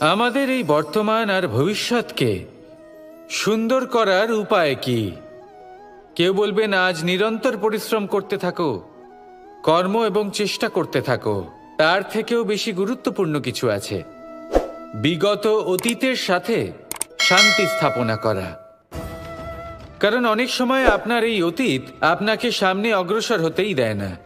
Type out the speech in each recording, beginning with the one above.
আমাদের এই বর্তমান আর ভবিষ্যৎকে সুন্দর করার উপায় কি? কেউ বলবেন আজ নিরন্তর পরিশ্রম করতে থাকো, কর্ম এবং চেষ্টা করতে থাকো। তার থেকেও বেশি গুরুত্বপূর্ণ কিছু আছে। বিগত অতীতের সাথে শান্তি স্থাপনা করা। কারণ অনেক সময় আপনার এই অতীত আপনাকে সামনে অগ্রসর হতেই দেয় না।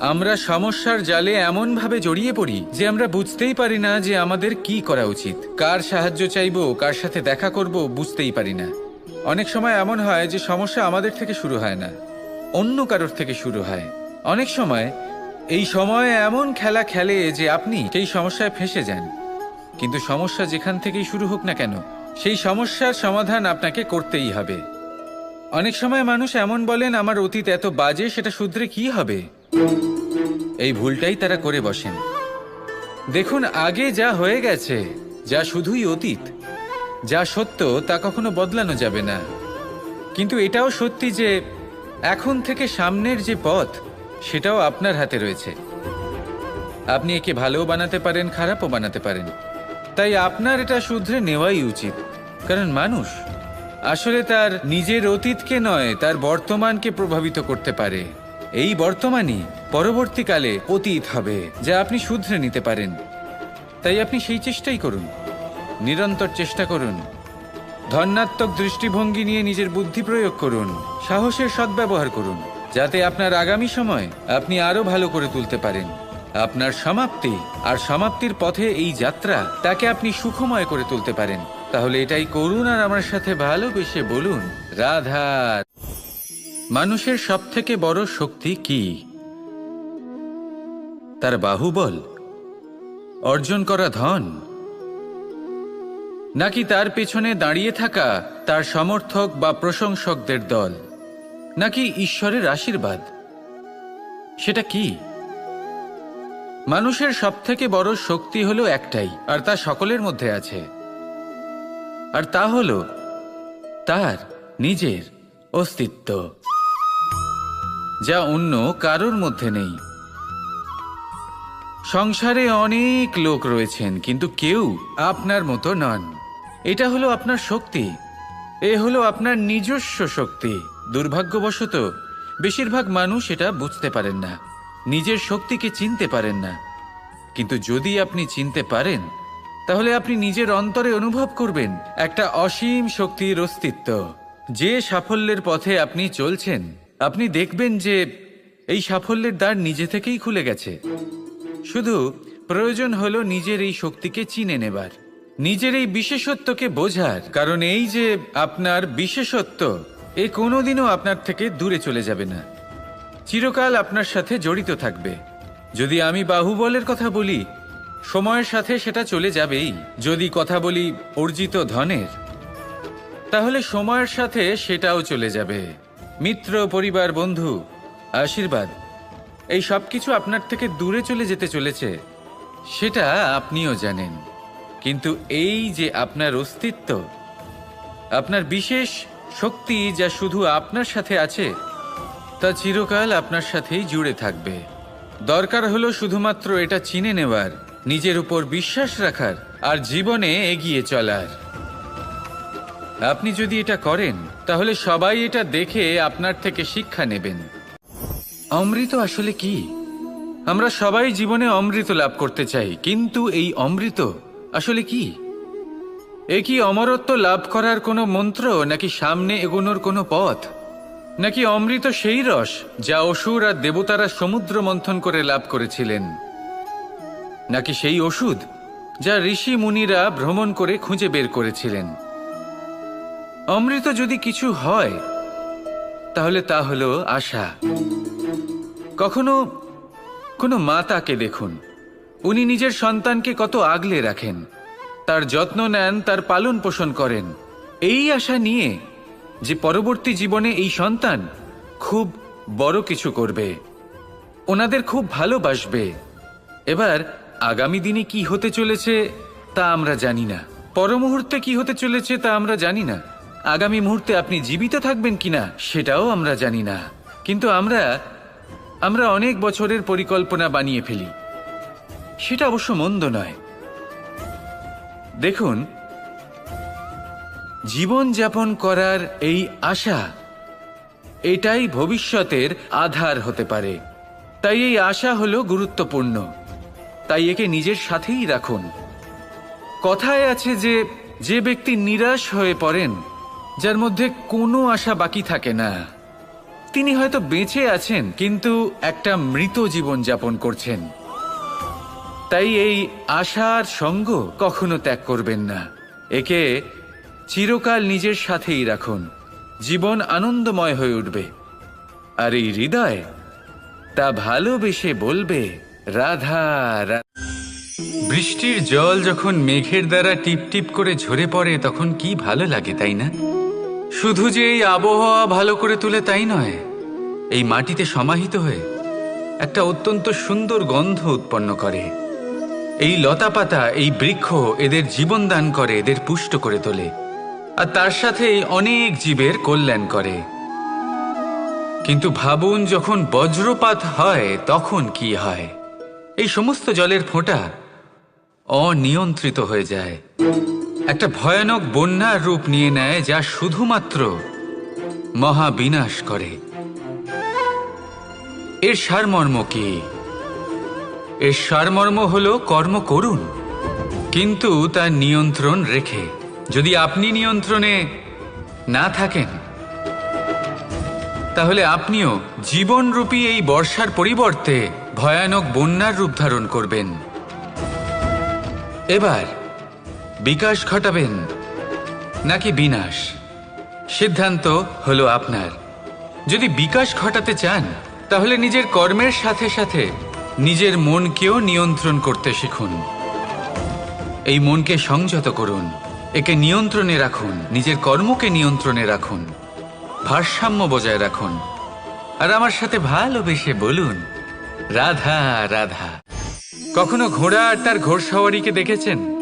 আমরা সমস্যার জালে এমনভাবে জড়িয়ে পড়ি যে আমরা বুঝতেই পারি না যে আমাদের কি করা উচিত। কার সাহায্য চাইব, কার সাথে দেখা করব বুঝতেই পারি না। অনেক সময় এমন হয় যে সমস্যা আমাদের থেকে শুরু হয় না, অন্য কারোর থেকে শুরু হয়। অনেক সময় এই সময় এমন খেলা খেলে যে আপনি সেই সমস্যায় ফেঁসে যান। কিন্তু সমস্যা যেখান থেকেই শুরু হোক না কেন, সেই সমস্যার সমাধান আপনাকে করতেই হবে। অনেক সময় মানুষ এমন বলেন, আমার অতীত এত বাজে, সেটা শুধরে কি হবে? এই ভুলটাই তারা করে বসেন। দেখুন, আগে যা হয়ে গেছে, যা শুধুই অতীত, যা সত্য, তা কখনো বদলানো যাবে না। কিন্তু এটাও সত্যি যে, এখন থেকে সামনের যে পথ, সেটাও আপনার হাতে রয়েছে। আপনি একে ভালোও বানাতে পারেন, খারাপও বানাতে পারেন। তাই আপনার এটা শুধরে নেওয়াই উচিত। কারণ মানুষ আসলে তার নিজের অতীতকে নয়, তার বর্তমানকে প্রভাবিত করতে পারে। এই বর্তমানই পরবর্তীকালে অতীত হবে, যা আপনি শুধরে নিতে পারেন। তাই আপনি সেই চেষ্টাই করুন। নিরন্তর চেষ্টা করুন। ধন্যাত্মক দৃষ্টিভঙ্গি নিয়ে নিজের বুদ্ধি প্রয়োগ করুন। সাহসের সদ্ব্যবহার করুন, যাতে আপনার আগামী সময় আপনি আরও ভালো করে তুলতে পারেন। আপনার সমাপ্তি আর সমাপ্তির পথে এই যাত্রা তাকে আপনি সুখময় করে তুলতে পারেন। তাহলে এটাই করুন আর আমার সাথে ভালোবেসে বলুন, রাধা মানুষের সব থেকে বড় শক্তি কি? তার বাহুবল? অর্জন করা ধন? নাকি তার পেছনে দাঁড়িয়ে থাকা তার সমর্থক বা প্রশংসকদের দল? নাকি ঈশ্বরের আশীর্বাদ? সেটা কি? মানুষের সবথেকে বড় শক্তি হলো একটাই, আর তা সকলের মধ্যে আছে। আর তা হলো তার, নিজের অস্তিত্ব। যা অন্য কারোর মধ্যে নেই। সংসারে অনেক লোক রয়েছেন, কিন্তু কেউ আপনার মতো নন। এটা হলো আপনার শক্তি। এ হলো আপনার নিজস্ব শক্তি। দুর্ভাগ্যবশত, বেশিরভাগ মানুষ এটা বুঝতে পারেন না। নিজের শক্তিকে চিনতে পারেন না। কিন্তু যদি আপনি চিনতে পারেন, তাহলে আপনি নিজের অন্তরে অনুভব করবেন একটা অসীম শক্তির অস্তিত্ব। যে সাফল্যের পথে আপনি চলছেন আপনি দেখবেন যে এই সাফল্যের দ্বার নিজে থেকেই খুলে গেছে। শুধু প্রয়োজন হলো নিজের এই শক্তিকে চিনে নেবার, নিজের এই বিশেষত্বকে বোঝার। কারণ এই যে আপনার বিশেষত্ব, এ কোনোদিনও আপনার থেকে দূরে চলে যাবে না। চিরকাল আপনার সাথে জড়িত থাকবে। যদি আমি বাহুবলের কথা বলি, সময়ের সাথে সেটা চলে যাবেই। যদি কথা বলি অর্জিত ধনের, তাহলে সময়ের সাথে সেটাও চলে যাবে। মিত্র পরিবার, বন্ধু, আশীর্বাদ, এই সব কিছু আপনার থেকে দূরে চলে যেতে চলেছে, সেটা আপনিও জানেন। কিন্তু এই যে আপনার অস্তিত্ব, আপনার বিশেষ শক্তি যা শুধু আপনার সাথে আছে, তা চিরকাল আপনার সাথেই জুড়ে থাকবে। দরকার হলো শুধুমাত্র এটা চিনে নেওয়ার, নিজের উপর বিশ্বাস রাখার, আর জীবনে এগিয়ে চলার। আপনি যদি এটা করেন, তাহলে সবাই এটা দেখে আপনার থেকে শিক্ষা নেবেন। অমৃত আসলে কি? আমরা সবাই জীবনে অমৃত লাভ করতে চাই, কিন্তু এই অমৃত আসলে কি? এ কি অমরত্ব লাভ করার কোনো মন্ত্র, নাকি সামনে এগোনোর কোনো পথ? নাকি অমৃত সেই রস, যা অসুর আর দেবতারা সমুদ্র মন্থন করে লাভ করেছিলেন? নাকি সেই ওষুধ, যা ঋষি মুনিরা ভ্রমণ করে খুঁজে বের করেছিলেন? অমৃত যদি কিছু হয়, তাহলে তা হলো আশা। কখনো কোনো মাতাকে দেখুন। উনি নিজের সন্তানকে কত আগলে রাখেন। তার যত্ন নেন, তার পালন পোষণ করেন। এই আশা নিয়ে যে পরবর্তী জীবনে এই সন্তান খুব বড় কিছু করবে। ওনাদের খুব ভালোবাসবে। এবার আগামী দিনে কি হতে চলেছে তা আমরা জানি না। পর মুহূর্তে কি হতে চলেছে তা আমরা জানি না। আগামী মুহূর্তে আপনি জীবিত থাকবেন কিনা সেটাও আমরা জানি না। কিন্তু আমরা আমরা অনেক বছরের পরিকল্পনা বানিয়ে ফেলি। সেটা অবশ্য মন্দ নয়। দেখুন জীবন যাপন করার এই আশা, এটাই ভবিষ্যতের আধার হতে পারে। তাই এই আশা হলো গুরুত্বপূর্ণ। তাই একে নিজের সাথেই রাখুন। কথায় আছে যে যে ব্যক্তি নিরাশ হয়ে পড়েন যার মধ্যে কোনো আশা বাকি থাকে না। তিনি হয়তো বেঁচে আছেন, কিন্তু একটা মৃত জীবন যাপন করছেন। তাই এই আশার সঙ্গ কখনো ত্যাগ করবেন না। একে চিরকাল নিজের সাথেই রাখুন। জীবন আনন্দময় হয়ে উঠবে। আর এই হৃদয় তা ভালোবেসে বলবে, রাধা বৃষ্টির জল যখন মেঘের দ্বারা টিপ টিপ করে ঝরে পড়ে, তখন কি ভালো লাগে, তাই না? শুধু যে এই আবহাওয়া ভালো করে তুলে তাই নয়, এই মাটিতে সমাহিত হয়ে একটা অত্যন্ত সুন্দর গন্ধ উৎপন্ন করে। এই লতাপাতা, এই বৃক্ষ এদের জীবন দান করে, এদের পুষ্ট করে তোলে। আর তার সাথেই অনেক জীবের কল্যাণ করে। কিন্তু ভাবুন, যখন বজ্রপাত হয়, তখন কি হয়? এই সমস্ত জলের ফোঁটা অনিয়ন্ত্রিত হয়ে যায়। একটা ভয়ানক বন্যার রূপ নিয়ে নেয় যা শুধুমাত্র মহাবিনাশ করে। এর সারমর্ম কি? এর সারমর্ম হল কর্ম করুন, কিন্তু তার নিয়ন্ত্রণ রেখে। যদি আপনি নিয়ন্ত্রণে না থাকেন, তাহলে আপনিও জীবনরূপী এই বর্ষার পরিবর্তে ভয়ানক বন্যার রূপ ধারণ করবেন। এবার বিকাশ ঘটাবেন নাকি বিনাশ? সিদ্ধান্ত হলো আপনার। যদি বিকাশ ঘটাতে চান, তাহলে নিজের কর্মের সাথে সাথে নিজের মনকেও নিয়ন্ত্রণ করতে শিখুন। এই মনকে সংযত করুন, একে নিয়ন্ত্রণে রাখুন, নিজের কর্মকে নিয়ন্ত্রণে রাখুন, ভারসাম্য বজায় রাখুন। আর আমার সাথে ভালোবেসে বলুন, রাধা রাধা। কখনো ঘোড়া আর তার ঘোড়সাওয়ারিকে দেখেছেন?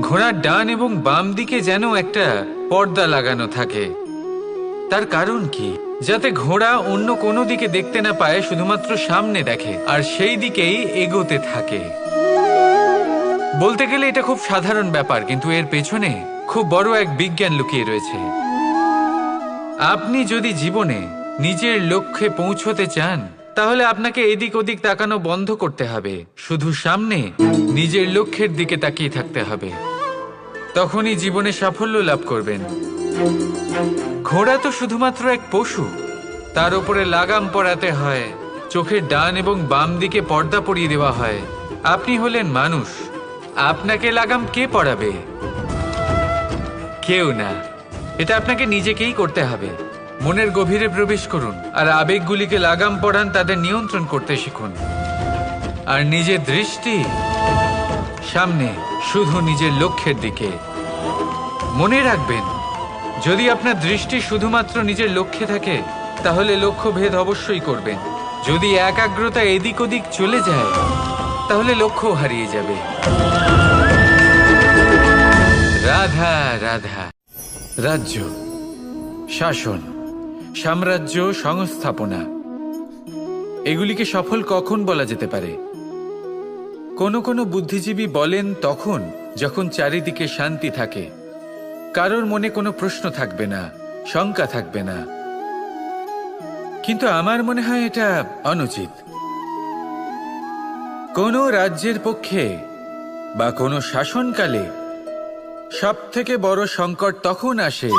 ঘোড়ার ডান এবং বাম দিকে যেন একটা পর্দা লাগানো থাকে। তার কারণ কি? যাতে ঘোড়া অন্য কোনো দিকে দেখতে না পায়, শুধুমাত্র সামনে দেখে, আর সেই দিকেই এগোতে থাকে। বলতে গেলে এটা খুব সাধারণ ব্যাপার, কিন্তু এর পেছনে খুব বড় এক বিজ্ঞান লুকিয়ে রয়েছে। আপনি যদি জীবনে নিজের লক্ষ্যে পৌঁছতে চান, তাহলে আপনাকে এদিক ওদিক তাকানো বন্ধ করতে হবে। শুধু সামনে নিজের লক্ষ্যের দিকে তাকিয়ে থাকতে হবে। তখনই জীবনে সাফল্য লাভ করবেন। ঘোড়া তো শুধুমাত্র এক পশু। তার উপরে লাগাম পরাতে হয়, চোখের ডান এবং বাম দিকে পর্দা পরিয়ে দেওয়া হয়। আপনি হলেন মানুষ। আপনাকে লাগাম কে পড়াবে কেউ না। এটা আপনাকে নিজেকেই করতে হবে। মনের গভীরে প্রবেশ করুন আর আবেগগুলিকে লাগাম পড়ান তাদের নিয়ন্ত্রণ করতে শিখুন। আর নিজের দৃষ্টি সামনে, শুধু নিজের লক্ষ্যের দিকে। মনে রাখবেন, যদি আপনার দৃষ্টি শুধুমাত্র নিজের লক্ষ্যে থাকে, তাহলে লক্ষ্য ভেদ অবশ্যই করবেন। যদি একাগ্রতা এদিক ওদিক চলে যায়, তাহলে লক্ষ্য হারিয়ে যাবে। রাধা রাধা। রাজ্য, শাসন, সাম্রাজ্য সংস্থাপনা। এগুলিকে সফল কখন বলা যেতে পারে? কোনো কোনো বুদ্ধিজীবী বলেন তখন, যখন চারিদিকে শান্তি থাকে। কারোর মনে কোনো প্রশ্ন থাকবে না, শঙ্কা থাকবে না। কিন্তু আমার মনে হয় এটা অনুচিত। কোনো রাজ্যের পক্ষে বা কোনো শাসনকালে সব থেকে বড় সংকট তখন আসে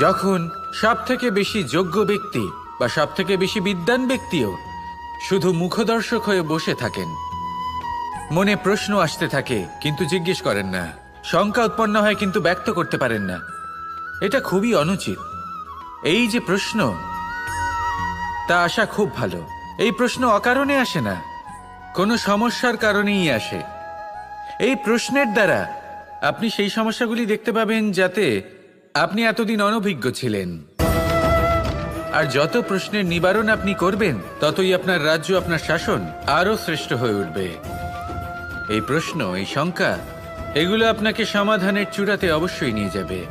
যখন সব থেকে বেশি যোগ্য ব্যক্তি বা সব থেকে বেশি বিদ্বান ব্যক্তিও শুধু মুখদর্শক হয়ে বসে থাকেন। মনে প্রশ্ন আসতে থাকে, কিন্তু জিজ্ঞেস করেন না। শঙ্কা উৎপন্ন হয় কিন্তু ব্যক্ত করতে পারেন না। এটা খুবই অনুচিত। এই যে প্রশ্ন, তা আসা খুব ভালো। এই প্রশ্ন অকারণে আসে না। কোনো সমস্যার কারণেই আসে। এই প্রশ্নের দ্বারা আপনি সেই সমস্যাগুলি দেখতে পাবেন যাতে আপনি এতদিন অনভিজ্ঞ ছিলেন। আর যত প্রশ্নের নিবারণ আপনি করবেন, ততই আপনার রাজ্য, আপনার শাসন আরও শ্রেষ্ঠ হয়ে উঠবে। এই প্রশ্ন, এই শঙ্কা এগুলো আপনাকে সমাধানের চূড়াতে অবশ্যই নিয়ে যাবে।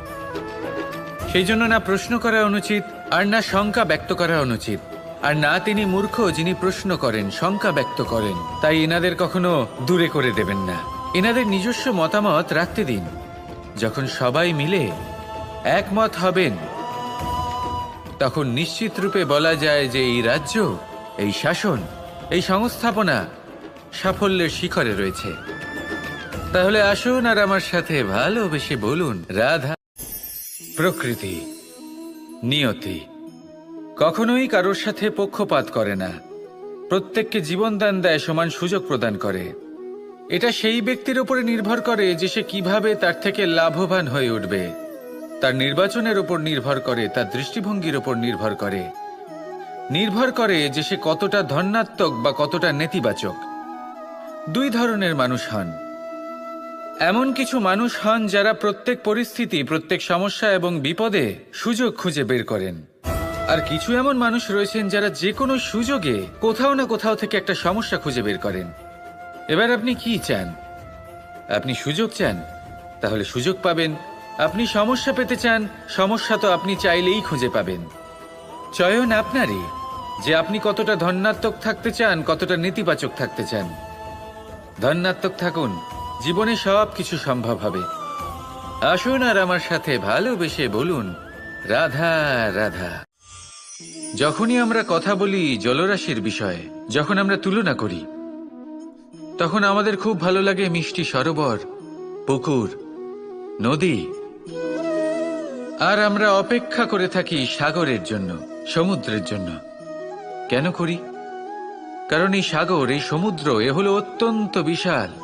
সেই জন্য না প্রশ্ন করা অনুচিত, আর না শঙ্কা ব্যক্ত করা অনুচিত। আর না তিনি মূর্খ যিনি প্রশ্ন করেন, শঙ্কা ব্যক্ত করেন। তাই এনাদের কখনো দূরে করে দেবেন না। এনাদের নিজস্ব মতামত রাখতে দিন। যখন সবাই মিলে একমত হবেন, তখন নিশ্চিত রূপে বলা যায় যে এই রাজ্য, এই শাসন, এই সংস্থাপনা সাফল্যের শিখরে রয়েছে। তাহলে আসুন আর আমার সাথে ভালোবেসে বলুন, রাধা। প্রকৃতি, নিয়তি। কখনোই কারোর সাথে পক্ষপাত করে না। প্রত্যেককে জীবনদান দেয়, সমান সুযোগ প্রদান করে। এটা সেই ব্যক্তির উপরে নির্ভর করে যে সে কীভাবে তার থেকে লাভবান হয়ে উঠবে। তার নির্বাচনের উপর নির্ভর করে, তার দৃষ্টিভঙ্গির উপর নির্ভর করে। নির্ভর করে যে সে কতটা ধন্যাত্মক বা কতটা নেতিবাচক। দুই ধরনের মানুষ হন। এমন কিছু মানুষ হন যারা প্রত্যেক পরিস্থিতি, প্রত্যেক সমস্যা এবং বিপদে সুযোগ খুঁজে বের করেন। আর কিছু এমন মানুষ রয়েছেন যারা যে কোনো সুযোগে কোথাও না কোথাও থেকে একটা সমস্যা খুঁজে বের করেন। এবার আপনি কি চান? আপনি সুযোগ চান? তাহলে সুযোগ পাবেন। আপনি সমস্যা পেতে চান, সমস্যা তো আপনি চাইলেই খুঁজে পাবেন। চয়ন আপনারই, যে আপনি কতটা ধন্যাত্মক থাকতে চান, কতটা নেতিবাচক থাকতে চান। ধন্যাত্মক থাকুন। জীবনে সব কিছু সম্ভব হবে। আসুন আর আমার সাথে ভালোবেসে বলুন, রাধা রাধা। যখনই আমরা কথা বলি জলরাশির বিষয়ে, যখন আমরা তুলনা করি, তখন আমাদের খুব ভালো লাগে মিষ্টি সরোবর, পুকুর, নদী। আর আমরা অপেক্ষা করে থাকি সাগরের জন্য, সমুদ্রের জন্য। কেন করি? কারণ এই সাগর, এই সমুদ্র, এ হলো অত্যন্ত বিশাল।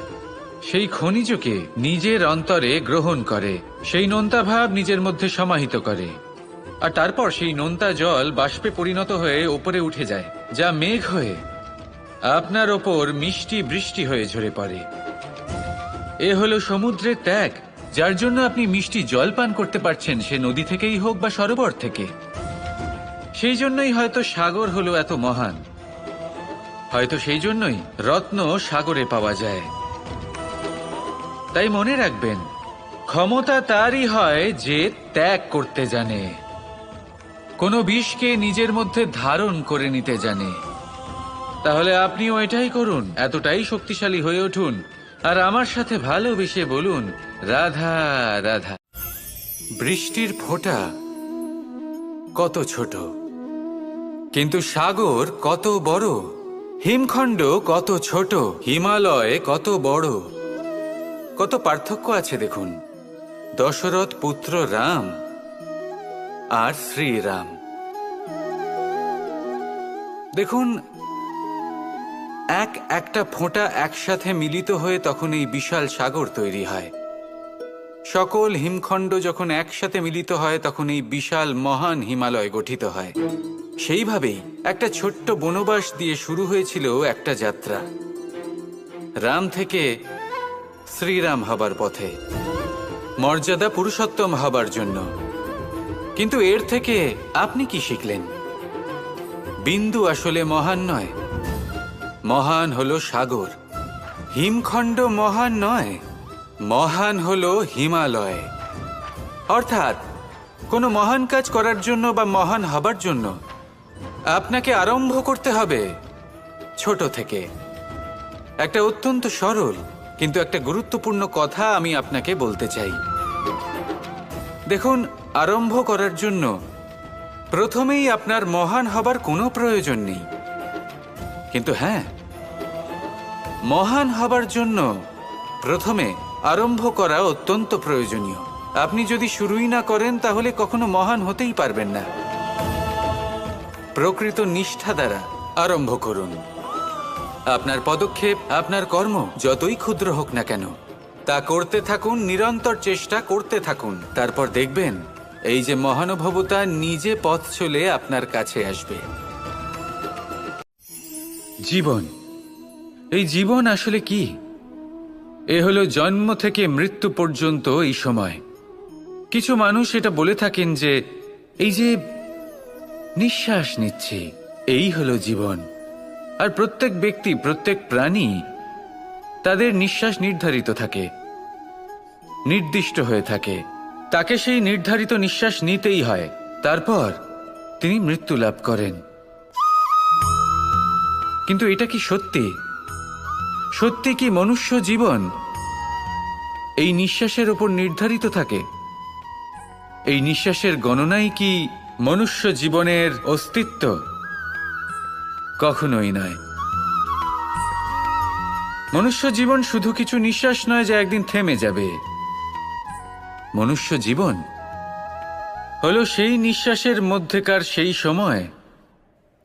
সেই খনিজকে নিজের অন্তরে গ্রহণ করে, সেই নোনতা ভাব নিজের মধ্যে সমাহিত করে। আর তারপর সেই নোনতা জল বাষ্পে পরিণত হয়ে ওপরে উঠে যায়, যা মেঘ হয়ে আপনার ওপর মিষ্টি বৃষ্টি হয়ে ঝরে পড়ে। এ হলো সমুদ্রের ত্যাগ, যার জন্য আপনি মিষ্টি জল পান করতে পারছেন, সে নদী থেকেই হোক বা সরোবর থেকে। সেই জন্যই হয়তো সাগর হলো এত মহান। হয়তো সেই জন্যই রত্ন সাগরে পাওয়া যায়। তাই মনে রাখবেন, ক্ষমতা তারই হয় যে ত্যাগ করতে জানে। কোনো বিষকে নিজের মধ্যে ধারণ করে নিতে জানে। তাহলে আপনিও এটাই করুন, এতটাই শক্তিশালী হয়ে উঠুন, আর আমার সাথে ভালোবেসে বলুন, রাধা রাধা। বৃষ্টির ফোঁটা কত ছোট, কিন্তু সাগর কত বড়, হিমখণ্ড কত ছোট, হিমালয় কত বড়। কত পার্থক্য আছে দেখুন। দশরথ পুত্র রাম আর শ্রীরাম। দেখুন, এক একটা ফোঁটা একসাথে মিলিত হয়ে তখন এই বিশাল সাগর তৈরি হয়। সকল হিমখণ্ড যখন একসাথে মিলিত হয়, তখন এই বিশাল মহান হিমালয় গঠিত হয়। সেইভাবেই একটা ছোট্ট বনবাস দিয়ে শুরু হয়েছিল একটা যাত্রা। রাম থেকে শ্রীরাম হবার পথে। মর্যাদা পুরুষোত্তম হবার জন্য। কিন্তু এর থেকে আপনি কি শিখলেন? বিন্দু আসলে মহান নয়। মহান হলো সাগর। হিমখণ্ড মহান নয়। মহান হলো হিমালয়। অর্থাৎ, কোনো মহান কাজ করার জন্য বা মহান হবার জন্য আপনাকে আরম্ভ করতে হবে ছোট থেকে। একটা অত্যন্ত সরল কিন্তু একটা গুরুত্বপূর্ণ কথা আমি আপনাকে বলতে চাই। দেখুন, আরম্ভ করার জন্য প্রথমেই আপনার মহান হবার কোনো প্রয়োজন নেই। কিন্তু হ্যাঁ মহান হবার জন্য প্রথমে আরম্ভ করা অত্যন্ত প্রয়োজনীয়। আপনি যদি শুরুই না করেন, তাহলে কখনো মহান হতেই পারবেন না। প্রকৃত নিষ্ঠা দ্বারা আরম্ভ করুন। আপনার পদক্ষেপ, আপনার কর্ম, যতই ক্ষুদ্র হোক না কেন, তা করতে থাকুন, নিরন্তর চেষ্টা করতে থাকুন। তারপর দেখবেন, এই যে মহানুভবতা নিজে পথ চলে আপনার কাছে আসবে। জীবন। এই জীবন আসলে কি? এ হলো জন্ম থেকে মৃত্যু পর্যন্ত এই সময়। কিছু মানুষ এটা বলে থাকেন যে, এই যে নিঃশ্বাস নিচ্ছে, এই হলো জীবন। আর প্রত্যেক ব্যক্তি, প্রত্যেক প্রাণী তাদের নিঃশ্বাস নির্ধারিত থাকে, নির্দিষ্ট হয়ে থাকে। তাকে সেই নির্ধারিত নিঃশ্বাস নিতেই হয়। তারপর তিনি মৃত্যু লাভ করেন। কিন্তু এটা কি সত্যি? সত্যি কি মনুষ্য জীবন এই নিঃশ্বাসের ওপর নির্ধারিত থাকে? এই নিঃশ্বাসের গণনাই কি মনুষ্য জীবনের অস্তিত্ব? কখনোই নয়। মনুষ্য জীবন শুধু কিছু নিঃশ্বাস নয় যা একদিন থেমে যাবে। মনুষ্য জীবন হলো সেই নিঃশ্বাসের মধ্যেকার সেই সময়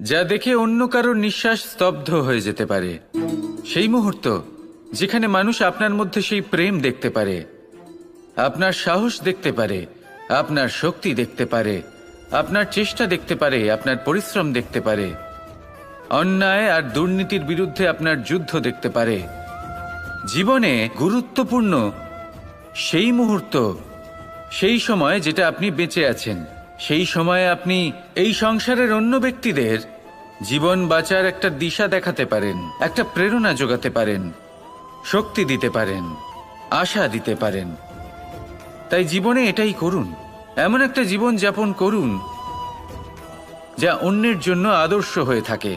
যা দেখে অন্য কারোর নিঃশ্বাস স্তব্ধ হয়ে যেতে পারে। সেই মুহূর্ত যেখানে মানুষ আপনার মধ্যে সেই প্রেম দেখতে পারে, আপনার সাহস দেখতে পারে, আপনার শক্তি দেখতে পারে, আপনার চেষ্টা দেখতে পারে, আপনার পরিশ্রম দেখতে পারে। অন্যায় আর দুর্নীতির বিরুদ্ধে আপনার যুদ্ধ দেখতে পারে। জীবনে গুরুত্বপূর্ণ সেই মুহূর্ত, সেই সময় যেটা আপনি বেঁচে আছেন। সেই সময়ে আপনি এই সংসারের অন্য ব্যক্তিদের জীবন বাঁচার একটা দিশা দেখাতে পারেন, একটা প্রেরণা যোগাতে পারেন, শক্তি দিতে পারেন, আশা দিতে পারেন। তাই জীবনে এটাই করুন। এমন একটা জীবন যাপন করুন যা অন্যের জন্য আদর্শ হয়ে থাকে।